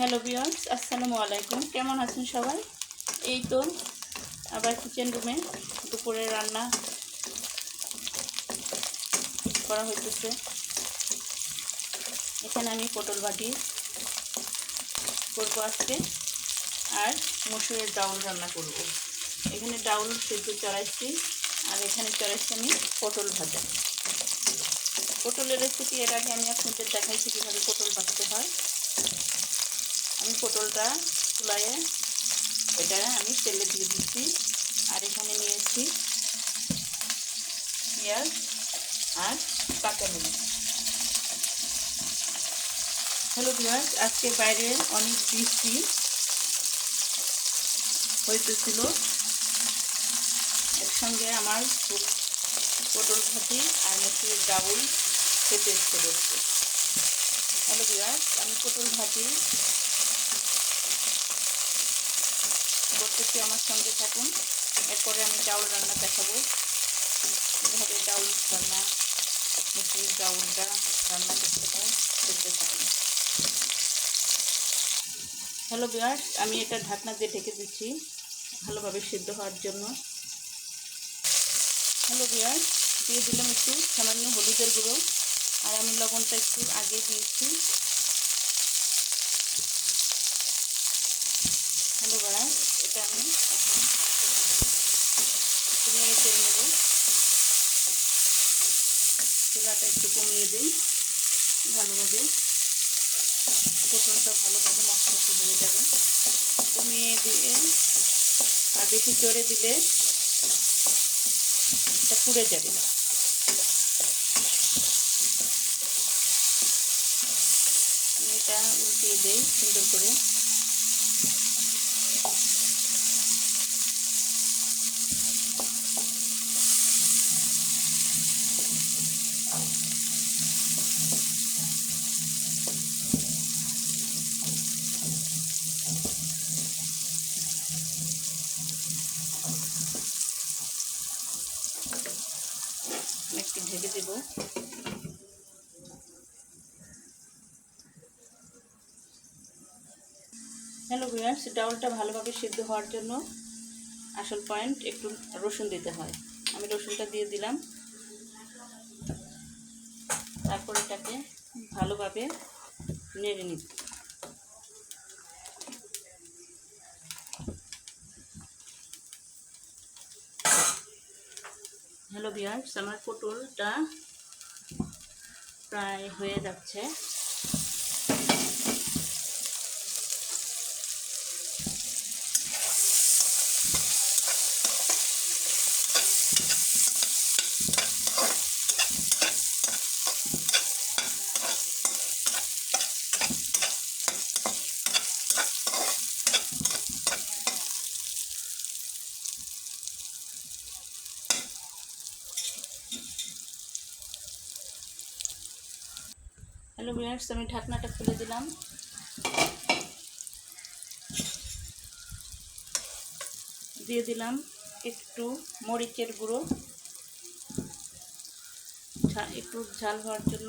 Hello বিয়ার্স আসসালামু আলাইকুম। কেমন আছেন সবাই? এই তো আবার কিচেন রুমে দুপুরে রান্না করা হইতেছে। এখানে আমি পটল ভাজি করব আজকে আর মসুরের ডাউল রান্না করব। এখানে ডাউল সেদ্ধ চড়াইছি আর এখানে চড়াইছি আমি পটল ভাজা। পটলের রেসিপি এর আগে আমি আপনাদের দেখাইছি কীভাবে পটল ভাজতে হয়। আমি পটলটা চুলায়ে, এটা আমি তেলে দিয়ে দিচ্ছি। আর এখানে নিয়েছি পেঁয়াজ আর কাঁচামরিচ। হ্যালো পেঁয়াজ আজকে বাইরে অনেক বৃষ্টি হইতেছিল। একসঙ্গে আমার পটল ভাজি আর মসুরের ডাউল খেতে ইচ্ছে করছে। হ্যালো বিরাজ আমি পটল ভাজি করতেছি, আমার সঙ্গে থাকুন। এরপরে আমি ডাউল রান্না দেখাবো। কীভাবে ডাউল রান্না মুসুরির ডাউলটা রান্না করতে হয়, দেখতে থাকুন। হ্যালো বিরাজ আমি এটা ঢাকনা দিয়ে ঢেকে দিচ্ছি, ভালোভাবে সিদ্ধ হওয়ার জন্য। হ্যালো বিয়ার দিয়ে দিলাম একটু সামান্য হলুদের গুঁড়ো। আর আমি লবণটা একটু আগে দিয়েছি। হ্যালো বাড়া এটা আমি এখন একটু নেড়ে চেড়ে নেব চুলাটা একটু কমিয়ে দিই, ভালোভাবে। পটলটা ভালোভাবে মশলা হয়ে যাবে। কমিয়ে দিয়ে আর বেশি চড়ে দিলে এটা পুড়ে যাবে এটা উল্টিয়ে দেই সুন্দর করে একটু ঢেকে দেব। হ্যালো ভিউয়ার্স ডাউলটা ভালোভাবে সিদ্ধ হওয়ার জন্য আসল পয়েন্ট একটু রসুন দিতে হয়। আমি রসুনটা দিয়ে দিলাম। তারপর এটাকে ভালোভাবে নেড়ে নিব। হ্যালো বিয়ার্স আমার পটলটা প্রায় হয়ে যাচ্ছে। ভিউয়ার্স আমি ঢাকনাটা খুলে দিলাম। দিয়ে দিলাম একটু মরিচের গুঁড়ো। একটু ঝাল হওয়ার জন্য।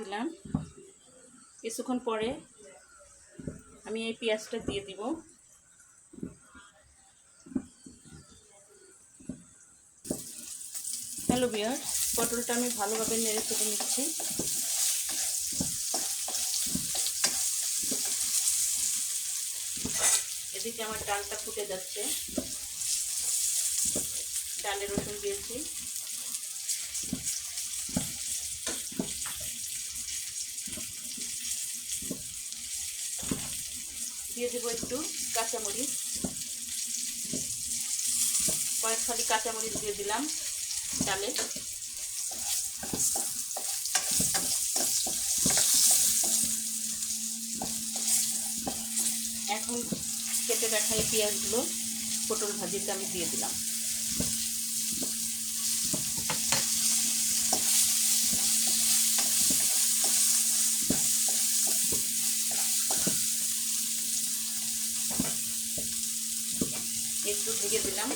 দিলাম। কিছুক্ষণ পরে আমি এই পেঁয়াজটা দিয়ে দিব। হ্যালো বিয়ার পটলটা আমি ভালোভাবে নেড়ে চেড়ে নিচ্ছি। এদিকে আমার ডালটা ফুটে যাচ্ছে। ডালে রসুন দিয়েছি। দিয়ে দেবো একটু কাঁচামরিচ। কয়েক ফালি কাঁচামরিচ দিয়ে দিলাম ডালে। এখন কেটে রাখা এই পেঁয়াজগুলো পটল ভাজিতে আমি দিয়ে দিলাম ঢেকে দিলাম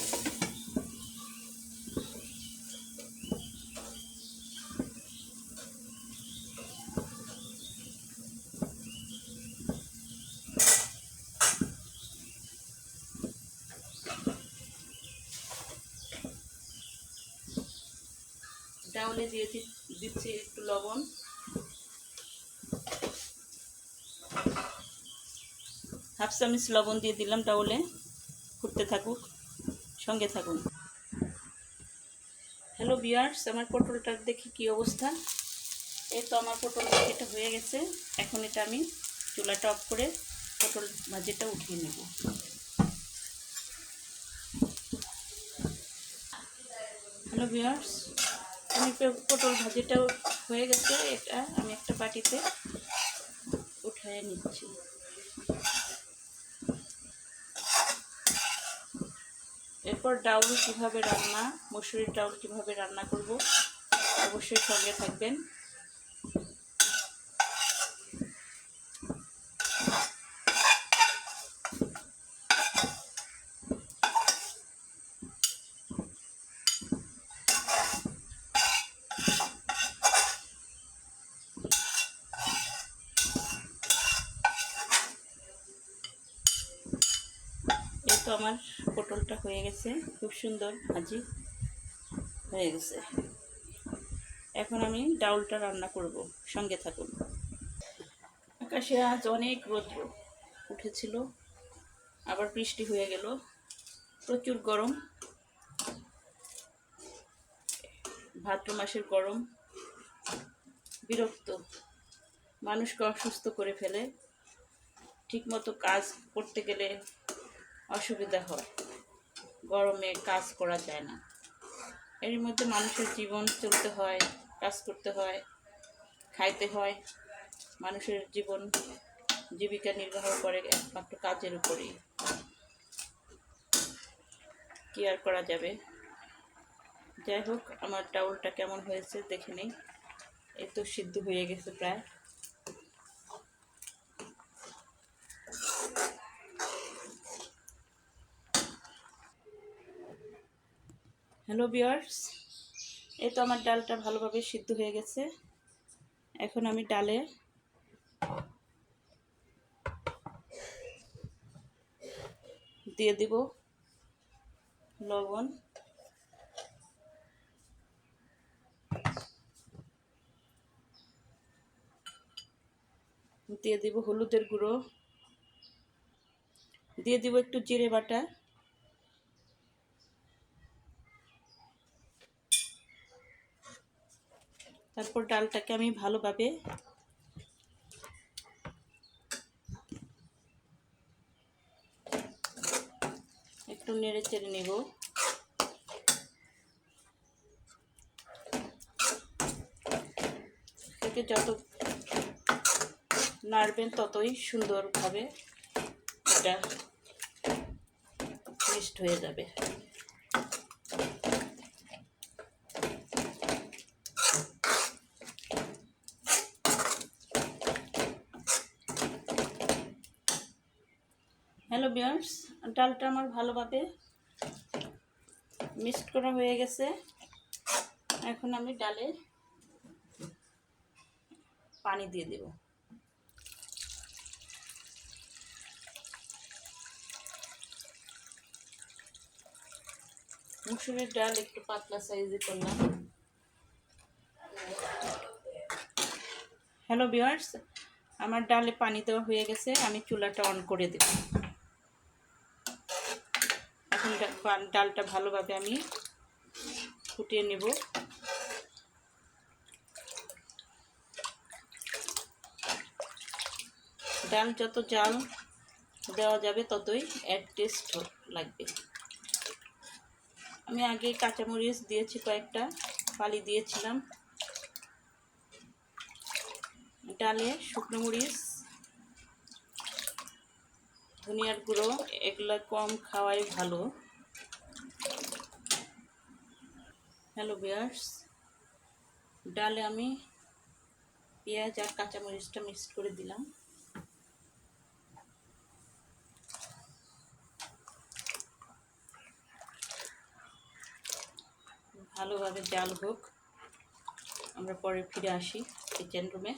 ডাউলে দিয়ে দি- দিচ্ছি একটু লবণ। হাফ চামচ লবণ দিয়ে দিলাম ডাউলে ফুটতে থাকুক, সঙ্গে থাকুন। হ্যালো বিয়ার্স আমার পটলটার দেখি কি অবস্থা? এই তো আমার পটল ভাজিটা হয়ে গেছে। এখন এটা আমি চুলাটা অফ করে পটল ভাজিটা উঠিয়ে নেব। হ্যালো বিয়ার্স আমি পটল ভাজিটাও হয়ে গেছে এটা। আমি একটা বাটিতে উঠায় নিচ্ছি। এরপর ডাউল কীভাবে রান্না, মসুরির ডাউল কীভাবে রান্না করব, অবশ্যই সঙ্গে থাকবেন। তো আমার পটলটা হয়ে গেছে, খুব সুন্দর ভাজি হয়ে গেছে। এখন আমি ডাউলটা রান্না করব, সঙ্গে থাকুন। আকাশে আজ অনেক রৌদ্র উঠেছিল, আবার বৃষ্টি হয়ে গেল, প্রচুর গরম। ভাদ্র মাসের গরম বিরক্ত, মানুষকে অসুস্থ করে ফেলে। ঠিকমতো কাজ করতে গেলে অসুবিধা হয়। গরমে কাজ করা যায় না। এর মধ্যে মানুষের জীবন চলতে হয়, কাজ করতে হয়, খাইতে হয়। মানুষের জীবন জীবিকা নির্বাহ করে একমাত্র কাজের উপরেই। কি আর করা যাবে? যাই হোক, আমার ডাউলটা কেমন হয়েছে দেখে নেই। এই তো সিদ্ধ হয়ে গেছে প্রায়। হ্যালো বিয়ার্স এই তো আমার ডালটা ভালোভাবে সিদ্ধ হয়ে গেছে। এখন আমি ডালে দিয়ে দিব লবণ। দিয়ে দিব হলুদের গুঁড়ো। দিয়ে দিব একটু জিরে বাটা। তারপর ডালটাকে আমি ভালোভাবে একটু নেড়ে চেড়ে নেব। থেকে যত নাড়বেন ততই সুন্দরভাবে এটা মিক্সড হয়ে যাবে। হ্যালো বিয়ার্স, ডালটা আমার ভালোভাবে মিক্সড করা হয়ে গেছে। এখন আমি ডালে পানি দিয়ে দেব। মুসুরির ডাল একটু পাতলা সাইজে করলাম। হ্যালো বিয়ার্স, আমার ডালে পানি দেওয়া হয়ে গেছে, আমি চুলাটা অন করে দেব। ডালটা ভালোভাবে আমি ফুটিয়ে নেব। ডাল যত জাল দেওয়া যাবে ততই অ্যাড টেস্ট লাগবে। আমি আগে কাঁচামরিচ দিয়েছি কয়েকটা পালি দিয়েছিলাম। ডালে শুকনো মরিচ, ধনিয়ার গুঁড়ো, এগুলো কম খাওয়াই ভালো। হ্যালো বিয়ার্স ডালে আমি পেঁয়াজ আর কাঁচামরিচটা মিক্স করে দিলাম। ভালোভাবে জাল হোক। আমরা পরে ফিরে আসি কিচেন রুমে